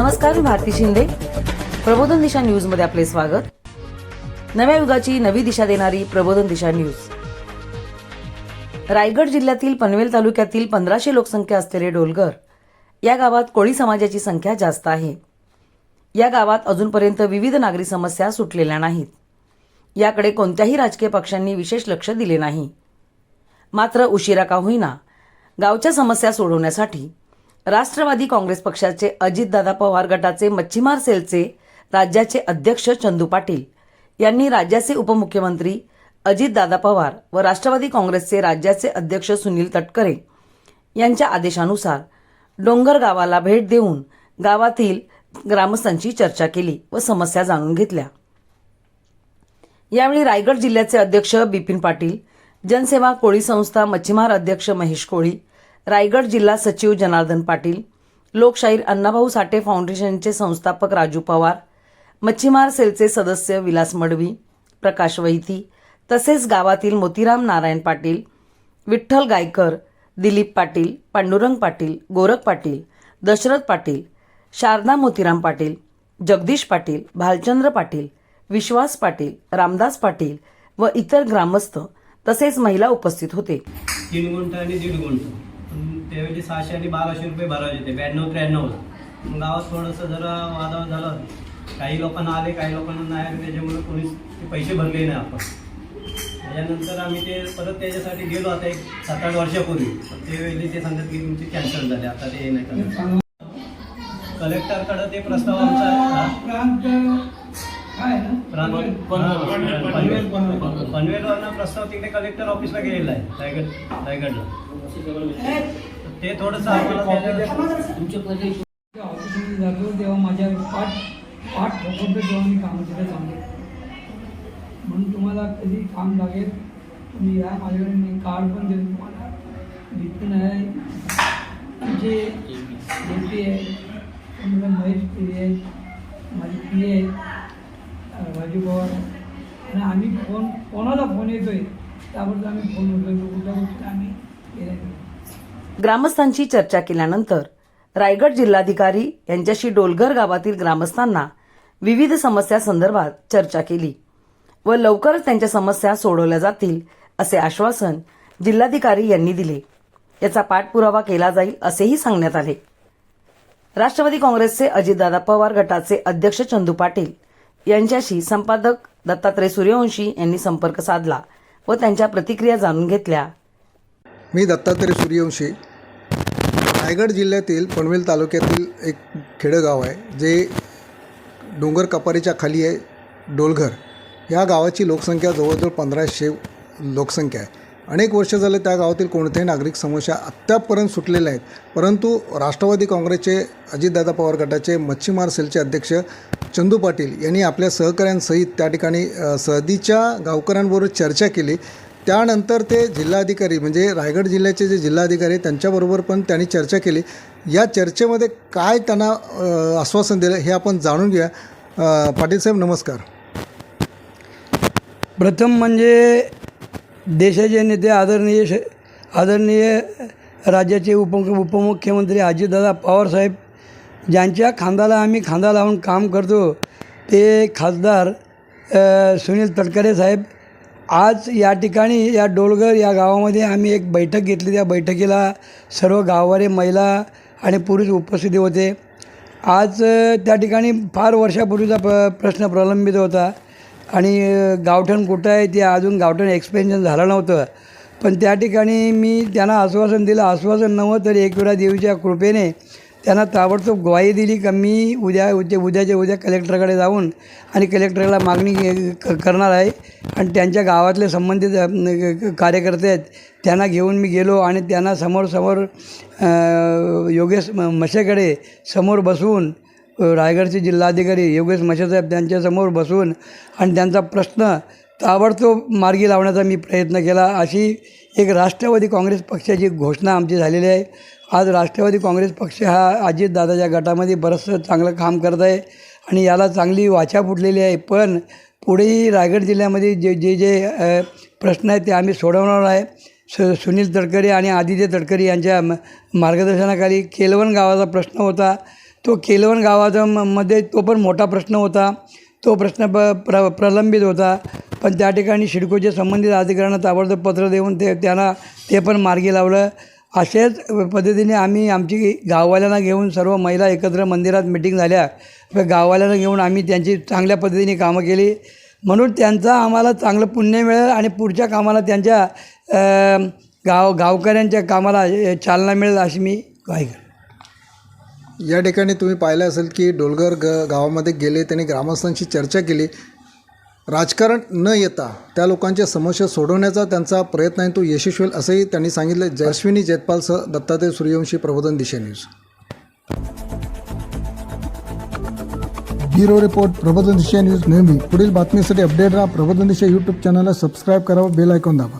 नमस्कार मी भारती शिंदे. प्रबोधन दिशा न्यूजमध्ये आपले स्वागत. नव्या युगाची नवी दिशा देणारी प्रबोधन दिशा न्यूज. रायगड जिल्ह्यातील पनवेल तालुक्यातील पंधराशे लोकसंख्या असलेले डोलगर या गावात कोळी समाजाची संख्या जास्त आहे. या गावात अजूनपर्यंत विविध नागरी समस्या सुटलेल्या नाहीत. याकडे कोणत्याही राजकीय पक्षांनी विशेष लक्ष दिले नाही. मात्र उशिरा का होईना गावच्या समस्या सोडवण्यासाठी राष्ट्रवादी काँग्रेस पक्षाचे अजितदादा पवार गटाचे मच्छीमार सेलचे राज्याचे अध्यक्ष चंदू पाटील यांनी राज्याचे उपमुख्यमंत्री अजितदादा पवार व राष्ट्रवादी काँग्रेसचे राज्याचे अध्यक्ष सुनील तटकरे यांच्या आदेशानुसार डोंगर गावाला भेट देऊन गावातील ग्रामस्थांची चर्चा केली व समस्या जाणून घेतल्या. यावेळी रायगड जिल्ह्याचे अध्यक्ष बिपिन पाटील जनसेवा कोळी संस्था मच्छीमार अध्यक्ष महेश कोळी रायगड जिल्हा सचिव जनार्दन पाटील लोकशाहीर अण्णाभाऊ साठे फाउंडेशनचे संस्थापक राजू पवार मच्छीमार सेलचे सदस्य विलास मडवी प्रकाश वैती तसेच गावातील मोतीराम नारायण पाटील विठ्ठल गायकर दिलीप पाटील पांडुरंग पाटील गोरख पाटील दशरथ पाटील शारदा मोतीराम पाटील जगदीश पाटील भालचंद्र पाटील विश्वास पाटील रामदास पाटील व इतर ग्रामस्थ तसेच महिला उपस्थित होते. तीन गुंठ आणि दीड गुंठ. त्यावेळी सहाशे आणि बाराशे रुपये भरायचे होते ब्याण्णव त्र्याण्णवला मग गावात थोडंसं जरा वादावाद झालं. काही लोकांना आले काही लोकांना नाही आले त्याच्यामुळे कोणीच ते पैसे भरले नाही आपण. त्याच्यानंतर आम्ही ते परत त्याच्यासाठी गेलो आता एक सात आठ वर्षापूर्वी त्यावेळी ते सांगतात की तुमची कॅन्सल झाले आता ते नाही कलेक्टरकडे ते प्रस्ताव आमचा पनवेलवरनं प्रस्ताव तिकडे कलेक्टर ऑफिसला गेलेला आहे रायगड रायगडला. ते थोडंसं ऑफिसमध्ये जातो तेव्हा माझ्या पाठ पाठ ठोकरतो तेव्हा मी काम तिथे थांबतो म्हणून तुम्हाला कधी काम लागेल तुम्ही या. माझ्याकडे मी कार्ड पण देतो तुम्हाला. बिपिन आहे. तुमचे जे पी आहे. महेश पिढी आहे. माझी पी आहे. राजू पवार आणि आम्ही फोन कोणाला फोन येतोय त्याबद्दल आम्ही फोन उचलतो कुठल्या गोष्टी आम्ही ग्रामस्थांशी चर्चा केल्यानंतर रायगड जिल्हाधिकारी यांच्याशी डोलघर गावातील ग्रामस्थांना विविध समस्या संदर्भात चर्चा केली व लवकरच त्यांच्या समस्या सोडवल्या जातील असे आश्वासन जिल्हाधिकारी यांनी दिले. याचा पाठपुरावा केला जाईल असेही सांगण्यात आले. राष्ट्रवादी काँग्रेसचे अजितदादा पवार गटाचे अध्यक्ष चंदू पाटील यांच्याशी संपादक दत्तात्रय सूर्यवंशी यांनी संपर्क साधला व त्यांच्या प्रतिक्रिया जाणून घेतल्या. मी दत्तात्रय सूर्यवंशी. रायगड जिल्ह्यातील पनवेल तालुक्यातील एक खेडेगाव आहे जे डोंगर कपारीच्या खाली आहे डोलघर. या गावाची लोकसंख्या जवळजवळ पंधराशे लोकसंख्या आहे. अनेक वर्ष झाले त्या गावातील कोणत्याही नागरिक समस्या आत्तापर्यंत सुटलेल्या आहेत. परंतु राष्ट्रवादी काँग्रेसचे अजितदादा पवार गटाचे मच्छीमार सेलचे अध्यक्ष चंदू पाटील यांनी आपल्या सहकाऱ्यांसहित त्या ठिकाणी सहदीच्या गावकऱ्यांबरोबर चर्चा केली. त्यानंतर ते जिल्हाधिकारी म्हणजे रायगड जिल्ह्याचे जे जिल्हाधिकारी त्यांच्याबरोबर पण त्यांनी चर्चा केली. या चर्चेमध्ये काय त्यांना आश्वासन दिलं हे आपण जाणून घेऊया. पाटील साहेब नमस्कार. प्रथम म्हणजे देशाचे नेते आदरणीय श आदरणीय राज्याचे उप उपमुख्यमंत्री अजितदादा पवारसाहेब ज्यांच्या खांदाला आम्ही खांदा लावून काम करतो ते खासदार सुनील तटकरे साहेब आज या ठिकाणी या डोलगर या गावामध्ये आम्ही एक बैठक घेतली. त्या बैठकीला सर्व गाववाले महिला आणि पुरुष उपस्थिती होते. आज त्या ठिकाणी फार वर्षापूर्वीचा प प्रश्न प्रलंबित होता. आणि गावठण कुठं आहे ते अजून गावठण एक्सपेन्शन झालं नव्हतं. पण त्या ठिकाणी मी त्यांना आश्वासन दिलं. आश्वासन नव्हतं तरी एक वेळा देवीच्या कृपेने त्यांना ताबडतोब ग्वाही दिली का मी उद्या उद्या उद्याच्या उद्या कलेक्टरकडे जाऊन आणि कलेक्टरला मागणी क- करणार आहे. आणि त्यांच्या गावातले संबंधित कार्यकर्ते आहेत त्यांना घेऊन मी गेलो आणि त्यांना समोर समोर योगेश म- मशेकडे समोर बसवून रायगडचे जिल्हाधिकारी योगेश मशेसाहेब त्यांच्यासमोर बसून आणि त्यांचा प्रश्न ताबडतोब मार्गी लावण्याचा मी प्रयत्न केला. अशी एक राष्ट्रवादी काँग्रेस पक्षाची घोषणा आमची झालेली आहे. आज राष्ट्रवादी काँग्रेस पक्ष हा अजितदादाच्या गटामध्ये बरंचसं चांगलं काम करत आहे आणि याला चांगली वाचा फुटलेली आहे. पण पुढेही रायगड जिल्ह्यामध्ये जे जे जे प्रश्न आहेत ते आम्ही सोडवणार आहे. सु सुनील तडकरी आणि आदित्य तडकरी यांच्या म- मार्गदर्शनाखाली केलवण गावाचा प्रश्न होता. तो केलवन गावाचा म मध्ये तो पण मोठा प्रश्न होता. तो प्रश्न प प्र प्रलंबित होता. पण त्या ठिकाणी शिडकोचे संबंधित अधिकाऱ्यांना ताबडतोब पत्र देऊन ते त्यांना ते पण मार्गी लावलं. असेच पद्धतीने आम्ही आमची गाववाल्यांना घेऊन सर्व महिला एकत्र मंदिरात मिटिंग झाल्या. व गाववाल्यांना घेऊन आम्ही त्यांची चांगल्या पद्धतीने कामं केली. म्हणून त्यांचा आम्हाला चांगलं पुण्य मिळेल आणि पुढच्या कामाला त्यांच्या गाव गावकऱ्यांच्या कामाला चालना मिळेल अशी मी काय या ठिकाणी तुम्ही पाहिलं असेल की डोलगर ग गावामध्ये गेले त्यांनी ग्रामस्थांशी चर्चा केली. राजकारण न येता त्या लोकांच्या समस्या सोडवण्याचा त्यांचा प्रयत्न आहे तो यशस्वी होईल असंही त्यांनी सांगितलं. जयश्विनी जयपालसह दत्तात्रय सूर्यवंशी प्रबोधन दिशा न्यूज. ब्युरो रिपोर्ट प्रबोधन दिशा न्यूज नेहमी. पुढील बातमीसाठी अपडेट राहा प्रबोधन दिशा यूट्यूब चॅनलला सबस्क्राईब करा व बेल आयकॉन दाबा.